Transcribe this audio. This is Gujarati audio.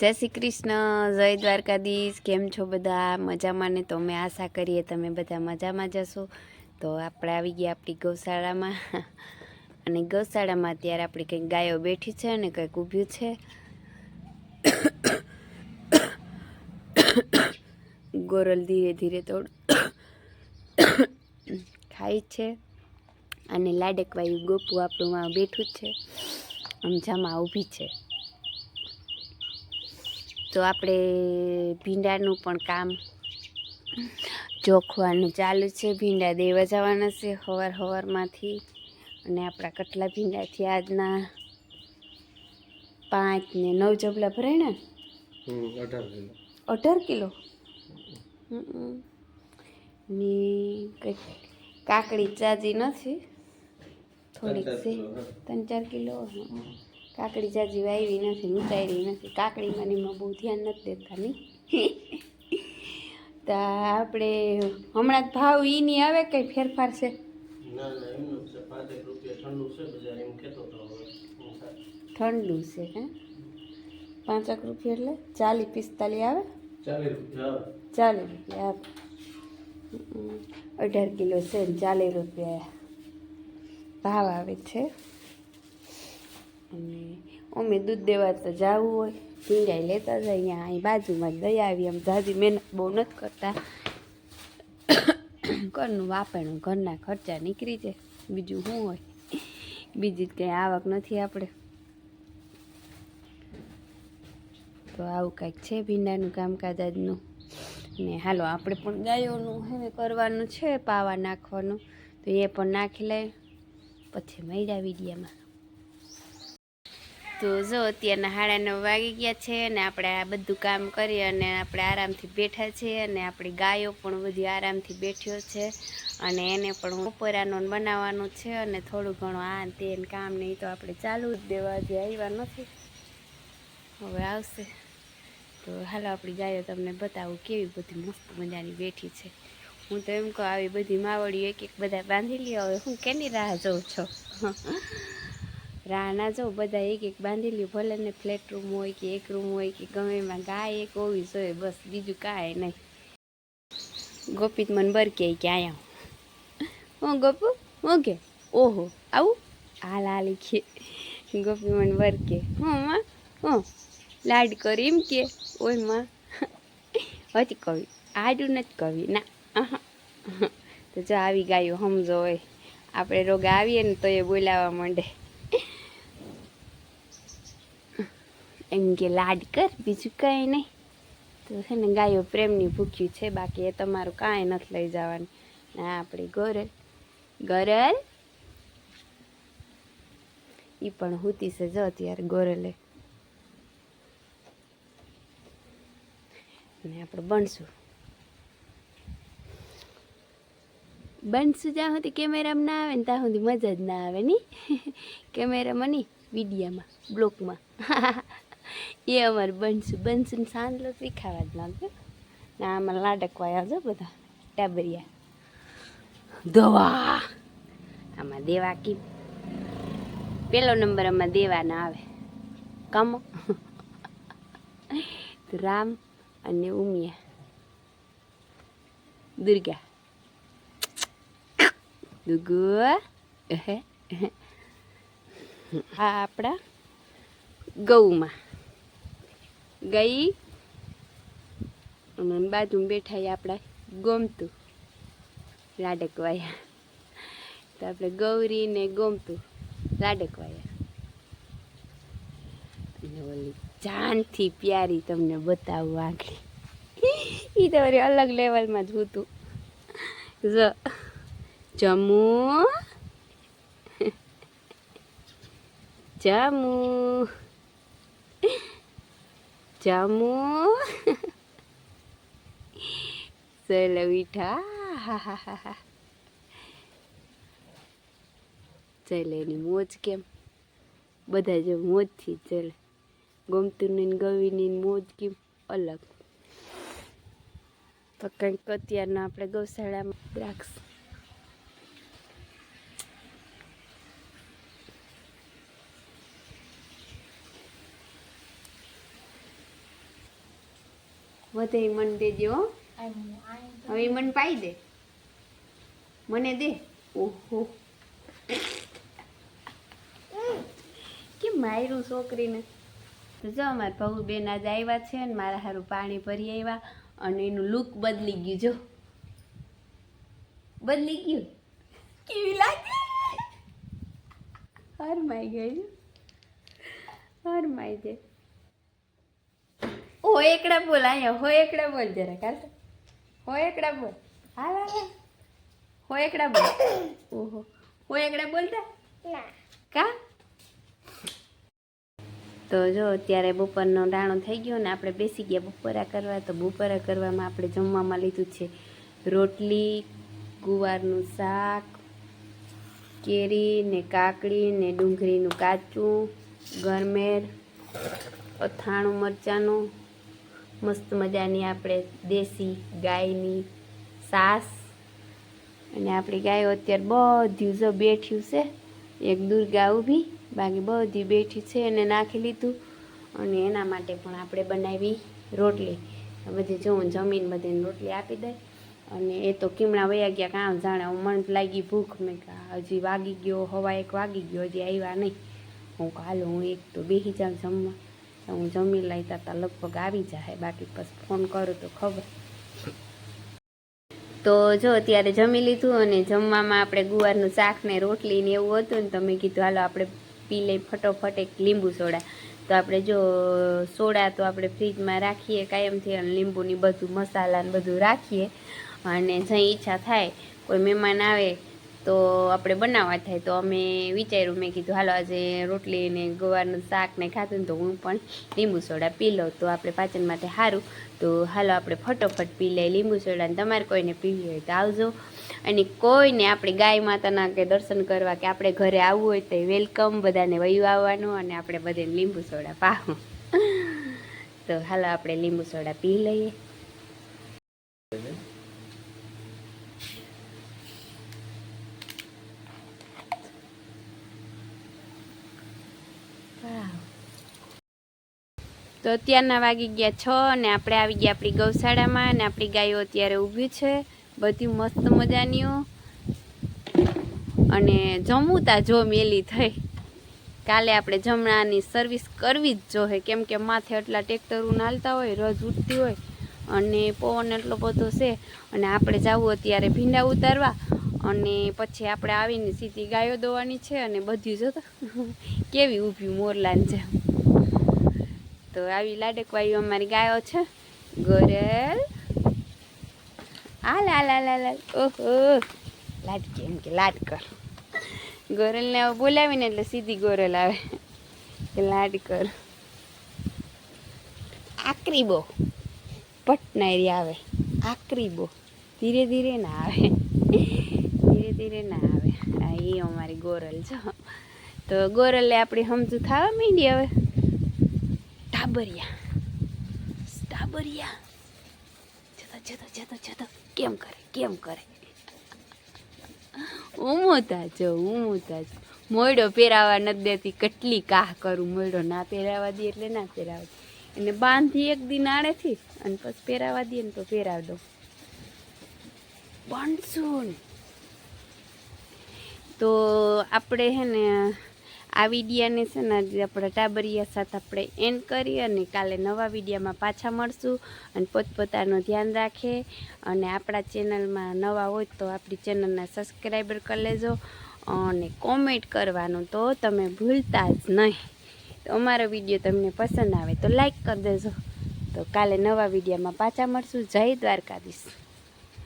જય શ્રી કૃષ્ણ, જય દ્વારકાધીશ, કેમ છો બધા? મજામાં ને? તો અમે આશા કરીએ તમે બધા મજામાં જશો તો આપણે આવી ગયા આપણી ગૌશાળામાં. અને ગૌશાળામાં અત્યારે આપણી કંઈક ગાયો બેઠી છે અને કંઈક ઊભ્યું છે. ગોરલ ધીરે ધીરે તોડ ખાય છે. અને લાડકવાયું ગોપુ આપણું બેઠું છે. આમ જામાં ઊભી છે. તો આપણે ભીંડાનું પણ કામ જોખવાનું ચાલુ છે. ભીંડા દેવા જવાના છે હવાર હવારમાંથી. અને આપણા કટલા ભીંડાથી આજના પાંચ ને નવ જબલા ભરાય ને અઢાર કિલો. ને કંઈક કાકડી ચાજી નથી? થોડીક છે. ત્રણ ચાર કિલો હં. કાકડી ચાજી વાવી નથી ઉતારી નથી. કાકડીમાં એમાં બહુ ધ્યાન નથી દેતા નહીં તો આપણે હમણાં જ ભાવ ઈની આવે કંઈ ફેરફાર છે? ઠંડુ છે હું પાંચેક રૂપિયા એટલે ચાલી પિસ્તાલીસ આવે? ચાલીસ રૂપિયા આવે. ચાલીસ. અઢાર કિલો છે ને ચાલીસ રૂપિયા. ભાવ આવે છે. અને અમે દૂધ દેવા તો જવું હોય. ભીંડાઈ લેતા જાય અહીંયા અહીં બાજુમાં જ દઈ આવી એમ જાજી મહેનત બહુ નથી કરતા. ઘરનું વાપરણું, ઘરના ખર્ચા નીકળી જાય. બીજું શું હોય? બીજી જ કંઈ આવક નથી આપણે. તો આવું કાંઈક છે ભીંડાનું કામકાજ આજનું? ને હાલો, આપણે પણ ગાયોનું હવે કરવાનું છે, પાવા નાખવાનું. તો એ પણ નાખી લઈએ પછી મળ્યા વિડીયામાં. તો જો અત્યારના નવ વાગી ગયા છે અને આપણે આ બધું કામ કરી અને આપણે આરામથી બેઠા છીએ અને આપણી ગાયો પણ બધી આરામથી બેઠ્યો છે અને એને પણ ઉપરાનો બનાવવાનું છે અને થોડું ઘણું આ તે કામ નહીં તો આપણે ચાલુ જ દેવા જે આવ્યા નથી. હવે આવશે. તો હાલો આપણી ગાયો તમને બતાવું કેવી બધી મસ્ત મજાની બેઠી છે. હું તો એમ કહું આવી બધી માવડીઓ એક એક બધા બાંધી લ્યો. હવે હું કેની રાહ જોઉં છો? ના જો બધા એક એક બાંધી લ્યું ભલે ને ફ્લેટ રૂમ હોય કે એક રૂમ હોય કે ગમે એમાં ગાય એક હોવી જોઈએ, બસ બીજું કાંઈ નહીં. ગોપિત મને બર કે આયા હું. ગોપુ? હું કે? ઓહો, આવું? હાલ હાલ કે. ગોપી મને બર કે હું, માં? હું? લાડ કરી એમ કે? ઓય, માં? હતી કવિ. આડું નથી કવિ. ના. તો જો આવી ગાયો સમજો હોય આપણે રોગ આવીએ ને તો એ બોલાવવા માંડે. એમ કે લાડ કર, બીજું કંઈ નહીં. તો છે ને ગાયો પ્રેમની ભૂખ્યું છે, બાકી એ તમારું કાંઈ નથી લઈ જવાનું. ને આપણી ગોરલ. ગરલ? એ પણ હુતી છે જો અત્યારે ગોરલે. ને આપણે બનશું. બનશું જ્યાં સુધી કેમેરામાં ના આવે ને ત્યાં સુધી મજા જ ના આવે ની. કેમેરામાં નહીં વિડીયામાં, બ્લોકમાં. એ અમારે બનશું. બનશું સાંજલો શીખાવા જ લાગે ને આમાં લાડકવા આવજો બધા. ટાબરિયા. દવા આમાં દેવા કી. પેલો નંબર આમાં દેવાના આવે. કમ. રામ અને ઉમિયા. દુર્ગા. દુગુ. આ આપણા ગૌમાં. ગઈ. અને બાજુમાં બેઠા આપણા ગોમતું લાડકવાયા તો આપણે ગૌરી ને ગોમતું લાડકવાયા ઓલી જાનથી પ્યારી તમને બતાવું આગળ. એ તો અલગ લેવલમાં જ હતું જો, જમુ. જામુ. જામુ ચલો મીઠા ચલે એની મોજ કેમ બધા જો મોજથી ચલે ચાલે ગમતું ને ગવીની મોજ કેમ અલગ તો કંઈક અત્યારના આપણે ગૌશાળામાં દ્રાક્ષ વધે મન દેજે હવે મન પાઈ દે. મને દે. ઓહો. કેમ માર્યું છોકરીને? તો જો, અમારા ભાઉ બેન આજે આવ્યા છે ને મારા સારું પાણી ભરી આવ્યા અને એનું લુક બદલી ગયું, જો. બદલી ગયું. કેવી લાગે? હરમાઈ ગઈ હરમાઈ જાય હો એકડા બોલ અહીંયા હો એકડા બોલ જરા કાલ હો એકડા બોલ. હાલ હાલ. હો એકડા બોલ. ઓહો. હો એકડા બોલતા કા? તો જો અત્યારે બપોરનો ડાણો થઈ ગયો ને આપણે બેસી ગયા બપોરા કરવા. તો બપોરા કરવામાં આપણે જમવામાં લીધું છે રોટલી ગુવારનું શાક કેરી ને કાકડી ને ડુંગળીનું કાચું ગરમેર અથાણું મરચાંનું મસ્ત મજાની આપણે દેશી ગાયની સાસ. અને આપણી ગાયો અત્યારે બધું જો બેઠ્યું છે, એક દુર્ગા ઊભી, બાકી બધી બેઠી છે એને નાખી લીધું. અને એના માટે પણ આપણે બનાવી રોટલી. બધી જો હું જમીન બધાને રોટલી આપી દઈ. અને એ તો કીમણા વયા ગયા કાં જાણે મન લાગી ભૂખ. મેં કહા હજી વાગી ગયો, હવા એક વાગી ગયો, હજી આવ્યા નહીં. હું કાલો હું એક તો બેસી જાઉં જમવા. તો હું જમી લઈ તા લગભગ આવી જાય બાકી પછી ફોન કરું તો ખબર. તો જો અત્યારે જમી લીધું અને જમવામાં આપણે ગુવારનું શાક ને રોટલી ને એવું હતું ને તો મેં કીધું હાલો આપણે પી લઈ ફટોફટ એક લીંબુ સોડા. તો આપણે જો સોડા તો આપણે ફ્રીજમાં રાખીએ કાયમથી અને લીંબુની બધું મસાલા ને બધું રાખીએ. અને જઈ ઈચ્છા થાય કોઈ મહેમાન આવે તો આપણે બનાવવા થાય. તો અમે વિચાર્યું, મેં કીધું, હાલો, આજે રોટલી ને ગવારનું શાક ને ખાધું તો હું પણ લીંબુ સોડા પી લઉં. તો આપણે પાચન માટે સારું તો હાલો, આપણે ફટોફટ પી લઈએ લીંબુ સોડા તમારે કોઈને પીવી હોય તો આવજો. અને કોઈને આપણે ગાય માતાના કે દર્શન કરવા કે આપણે ઘરે આવવું હોય તો વેલકમ, બધાને વયું આવવાનું અને આપણે બધાને લીંબુ સોડા પાવું તો હાલો, આપણે લીંબુ સોડા પી લઈએ. તો અત્યારના વાગી ગયા છ અને આપણે આવી ગયા આપણી ગૌશાળામાં અને આપણી ગાયો અત્યારે ઊભી છે. બધી મસ્ત મજાનીઓ. અને જમુતા જો મેલી થઈ. કાલે આપણે જમણાની સર્વિસ કરવી જ જોઈએ. કેમ કે માથે એટલા ટ્રેક્ટરો નાલતા હોય, રજ ઉઠતી હોય અને પવન એટલો બધો છે. અને આપણે જવું અત્યારે ભીંડા ઉતારવા અને પછી આપણે આવીને સીધી ગાયો દોવાની છે અને બધી જોતો કેવી ઊભી મોરલાન છે તો આવી લાડકવાઈઓ અમારી ગાયો છે. ગોરેલ. આ લા લા હાલ હાલ. ઓહો. લાડકી, એમ કે લાડ કર. ગોરેલને હવે બોલાવીને એટલે સીધી ગોરેલ આવે. કે લાડ કર. આકરી બો. પટનારી આવે. આકરી બો. ધીરે ધીરે ના આવે. ધીરે ધીરે ના આવે. આ એ અમારી ગોરલ છો. તો ગોરલે આપણી સમજુ થવા માંડી હવે. ટાબરિયા ટાબરિયા જતો જતો જતો જતો. કેમ કરે કેમ કરે? ઉમોતા જો ઉમોતા જો મોયડો પહેરાવા નથી દેતી, કેટલી કાહ કરું. મોયડો ના પહેરાવા દે એટલે ના પહેરાવા દે. એને બાંધી એક દી નાળેથી અને પછી પહેરાવા દે ને તો પહેરાવ દઉં. ને. તો આપણે હે ને આ વિડીયાને છે ને આપણે ટાબરિયા સાથે આપણે એન્ડ કરી અને કાલે નવા વિડીયામાં પાછા મળશું. અને પોતપોતાનું ધ્યાન રાખે. અને આપણા ચેનલમાં નવા હોય તો આપણી ચેનલના સબસ્ક્રાઈબર કરી લેજો. અને કોમેન્ટ કરવાનું તો તમે ભૂલતા જ નહીં. અમારો વીડિયો તમને પસંદ આવે તો લાઈક કરી દેજો. તો કાલે નવા વિડીયામાં પાછા મળશું. જય દ્વારકાધીશ.